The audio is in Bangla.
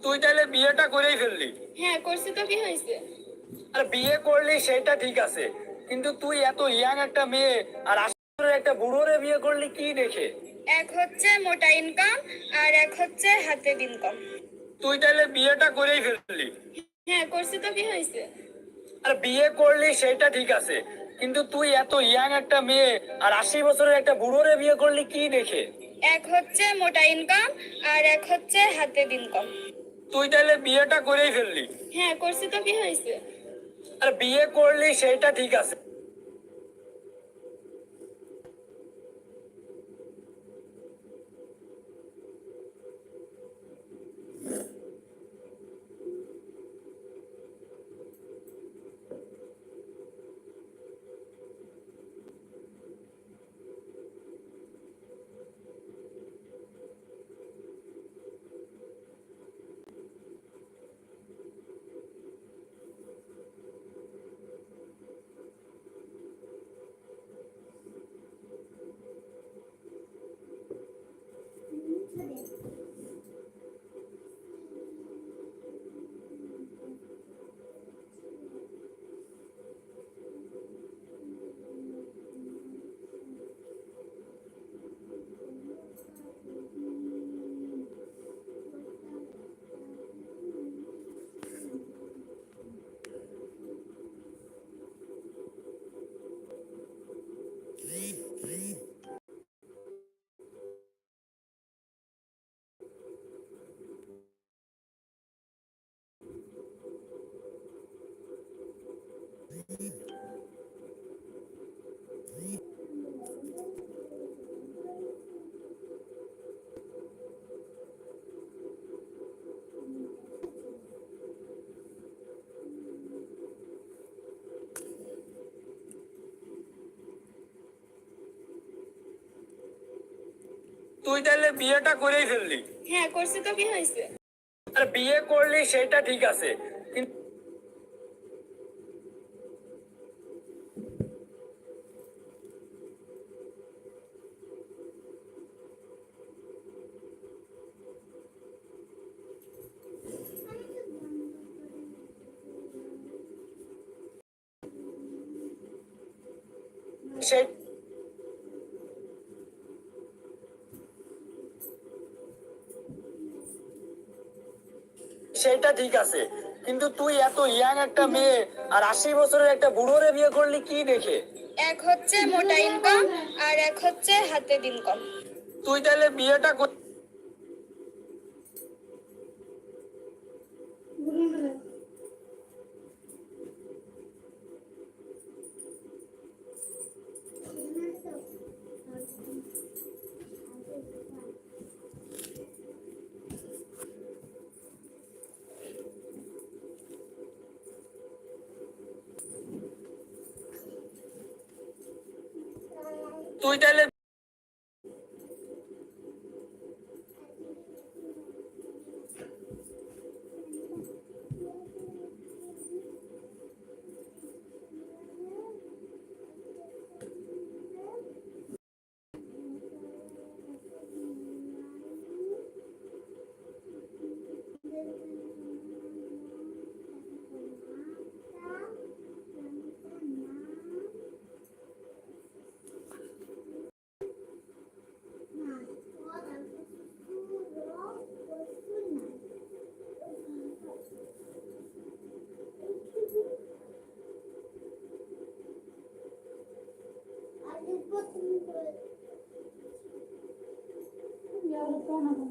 তুই তাহলে বিয়েটা করেই ফেললি। হ্যাঁ করছি তো কি হয়েছে? আর বিয়ে করলি সেটা ঠিক আছে কিন্তু তুই এত ইয়াং একটা মেয়ে আর আসলে একটা বুড়োরে বিয়ে করলি কি দেখে? এক হচ্ছে মোটা ইনকাম আর এক হচ্ছে হাতের ইনকাম তুই তাহলে বিয়েটা করেই ফেললি। হ্যাঁ করছি তো কি হয়েছে? আর বিয়ে করলি সেটা ঠিক আছে কিন্তু তুই এত ইয়াং একটা মেয়ে আর আশি বছরের একটা বুড়োরে বিয়ে করলি কি দেখে? এক হচ্ছে মোটা ইনকাম আর এক হচ্ছে হাতে ইনকাম তুই তাহলে বিয়েটা করেই ফেললি। হ্যাঁ করছি তো কি হয়েছে। আর বিয়ে করলি সেটা ঠিক আছে। তুই তাহলে বিয়েটা করেই ফেললি। হ্যাঁ করছি তো কি হয়েছে? আর বিয়ে করলি সেটা ঠিক আছে। কিন্তু সেটা ঠিক আছে কিন্তু তুই এত ইয়াং একটা মেয়ে আর আশি বছরের একটা বুড়োরে বিয়ে করলি কি দেখে? এক হচ্ছে মোটা ইনকাম আর এক হচ্ছে হাতের ইনকাম তুই তাহলে বিয়েটা কর- তুই তাহলে Я уже понял.